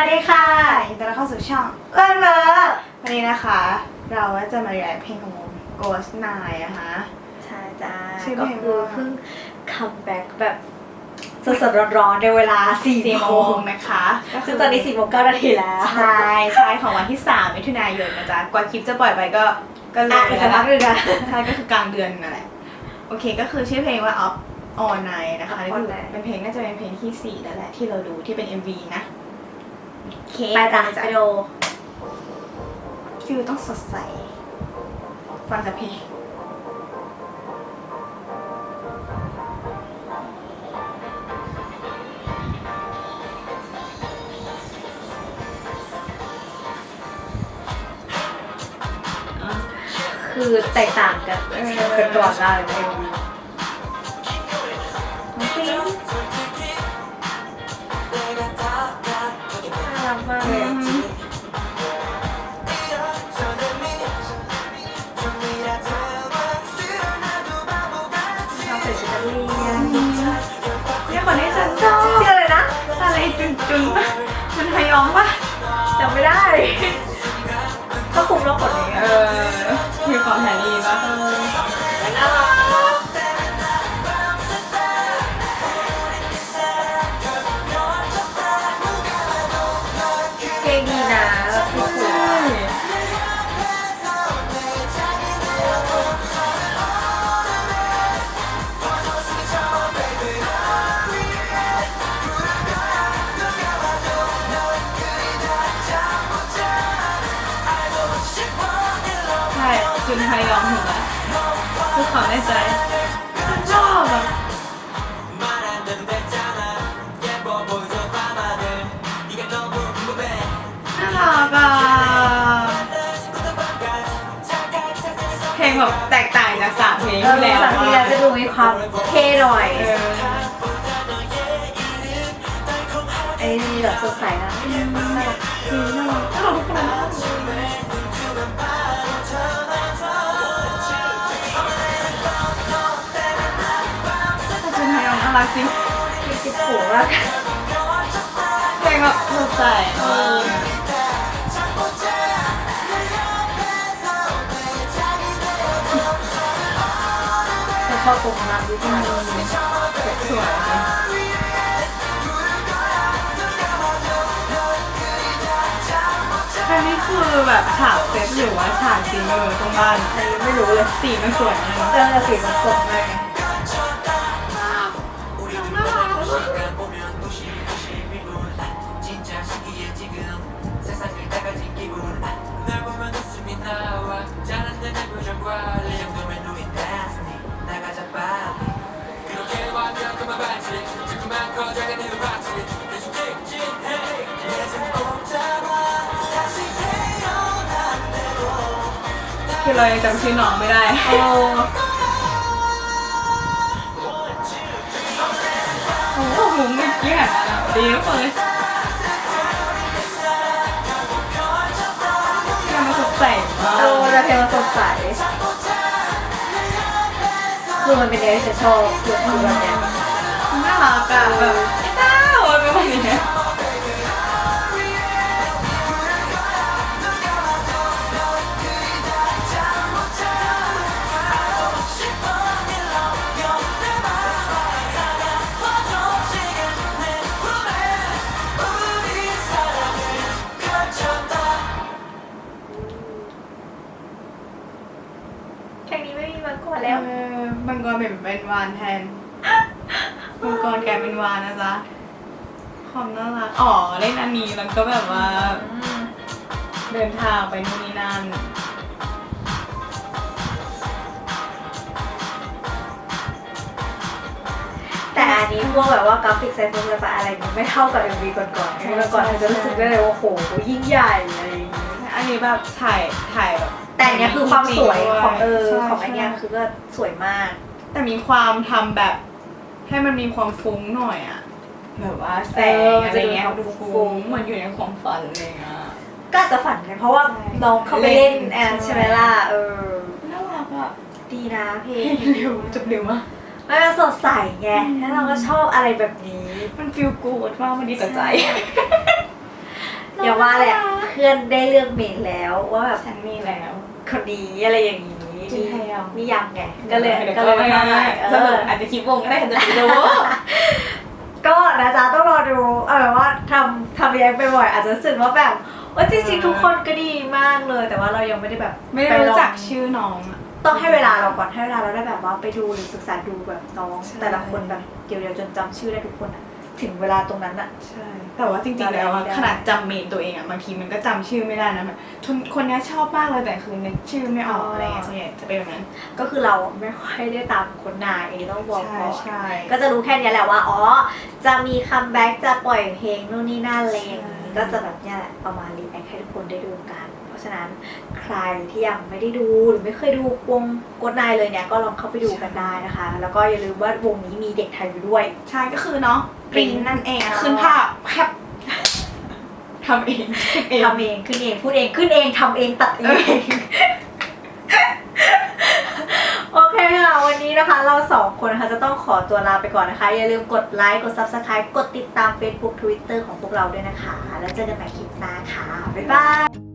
วัสดีค่ะยินดีต้อนรับเข้าสู่ช่องเอื้อนเลอวันนี้นะคะ เราก็จะมา react เพลงของวง Ghost Nine นะคะ ใช่จ้าชื่อก็เพลงคือว่า เพิ่งคัมแบ็กแบบสดๆร้อนๆในเวลา4ี่สี่โมโมงงนะคะก็ซึ่งตอนนี้4ี่โมงเก้านาทีแล้วใช่ใช่ของวันที่ 3 มิถุนายนนะจ๊ะ กว่าคลิปจะปล่อยไปก็ ก็เลอะยอีกสักพักหนึงนะ ใช่ก็คือกลางเดือนนั่นแหละ โอเคก็คือชื่อเพลงว่า Up All Night นะคะ Up นี่ All คือ Night เป็นเพลงน่าจะเป็นเพลงที่สี่แล้วแหละที่เราดูที่เป็น MV นะโอ เคไปจ้ะไปดูฟิลต้องสดใส ฟังจากเพลงคือแตกต่างกันกันก่อนได้ใน MV มากเลยอะชอบใส่ชุดนักเรียนเนี่ยคนที่ฉันชอบชื่ออะไรนะ อะไรจุนจุนๆมันพยองปะจำไม่ได้ ก็คุมรอบกดนี้เออมีความแฮร์รี่ปะน่า ใช่จุนพยองถูกไหมคือความในใจชอบแบบน่ารักอะเพลงแบบแตกต่างจากสามเพลงที่แล้วบางทีเราจะดูมีความเท่หน่อยเออไอ้นี่แบบสดใสนะน่ารักคือน่ารักน่ารักทุกคน รักจริงคิดคิดหัวมากเพลงแบบสดใสเออแล้วพอตรงรับดิที่มันสวยจริงอันนี้คือแบบฉากเซตหรือว่าฉากจริงเออตรงบ้านอันนี้ไม่รู้เลยสีมันสวยมากเออสีมันสดมาก คือเรายังจำชื่อน้องไม่ได้โอ้โอ้โหมุมเมื่อกี้หันมาแล้วดีทุกคนเลยยังมาสดใสมากเออแล้วเพลงมันสดใสคือมันเป็นเนื้อที่ฉันชอบคือคือแบบเนี้ย น่ารักอะแบบไอ้เต้าอะไรประมาณเนี้ยเพลงนี้ไม่มีมาก่อนแล้แล้ววมังกรเป็นเป็นวานแทน มังกรกลายเป็นวานนะจ๊ะความน่ารักอ๋อเล่นอันนี้แล้วก็แบบว่า เดินทางไปนู่นนี่นั่นแต่อันนี้พวกแบบว่ากราฟิกไซส์ไฟฟ้าอะไรอย่างเงี้ยไม่เท่ากับ MV ก่อนๆ MV ก่อนๆเธอจะรู้สึกได้เลยว่าโหยิ่งใหญ่อะไรอย่างเงี้ยอันนี้แบบถ่ายถ่ายแบบแต่อันเนี้ยคือความสวยของเออใช่ของไอเนี้ยใช่คือก็สวยมาก แต่มีความทำแบบ ให้มันมีความฟุ้งหน่อยอะแบบว่าแสงอะไรเงี้ยดูฟุ้งเหมือนอยู่ในความฝันอะไรเงี้ยก็อาจจะฝันไงเพราะว่าใช่น้องเข้าไปเล่นเล่นแอนใช่ใช่ไหมล่ะเออน่ารักอะดีนะเพลงเร็วจบเร็วมากมันเป็นสดใสไงแล้วเราก็ชอบอะไรแบบนี้ มันฟีลกูดมากมันดีต่อใจอย่าว่าแหละเพื่อนได้เลือกเมนแล้วว่าแบบฉันมีแล้วคนดีอะไรอย่างนี้ จริงแถวนี่ยังไงก็เลยดี๋วก็เลยไม่ไม่ได้ได้สรุปอาจจะคลิปวงก็ได้ใครจะไปรู้ก็นะจ๊ะต้องรอดูเอาแบบว่าทำทำเรียงไปบ่อยอาจจะรู้สึกว่าแบบว่าจริงๆทุกคนก็ดีมากเลย แต่ว่าเรายังไม่ได้แบบไม่ได้รู้จักชื่อน้องอะต้องให้เวลาเราก่อนให้เวลาเราได้แบบว่าไปดูหรือศึกษาดูแบบน้องใช่แต่ละคนแบบเดียวๆจนจำชื่อได้ทุกคนอะ ถึงเวลาตรงนั้นอะ ใช่ แต่ว่าจริงๆ แล้วอะได้ขนาดจำเมนตัวเองอะบางทีมันก็จำชื่อไม่ได้นะแบบคนคนเนี้ยชอบมากเลยแต่คือนึกชื่อไม่ออกอะไรเงี้ยส่วนใหญ่จะเป็นแบบนั้น ก็คือเราไม่ค่อยได้ตามคนนายต้องบอกใช่ก่อน ใช่ ก็จะรู้แค่เนี้ยแหละว่า อ๋อ จะมีคัมแบ็กจะปล่อยเพลงนู่นนี่นั่นอะไรอย่างนี้ใช่ก็จะแบบเนี้ยแหละประมาณรีแอคให้ทุกคนได้ดูกัน เพราะฉะนั้นใครที่ยังไม่ได้ดูหรือไม่เคยดูวงกดนายเลยเนี่ยก็ลองเข้าไปดูกันได้นะคะ แล้วก็อย่าลืมว่าวงนี้มีเด็กไทยอยู่ด้วย ใช่ก็คือเนาะ ปริ้นนั่นเองอะอ๋อขึ้นภาพแคปทำเองคิดเองทำเองขึ้นเองพูดเองขึ้นเองทำเองตัดเองโอเคค่ะ วันนี้นะคะเราสองคนนะคะจะต้องขอตัวลาไปก่อนนะคะ อย่าลืมกดไลค์กด Subscribe กดติดตาม Facebook Twitter ของพวกเราด้วยนะคะ แล้วเจอกันใหม่คลิปหน้าค่ะ บ๊ายบาย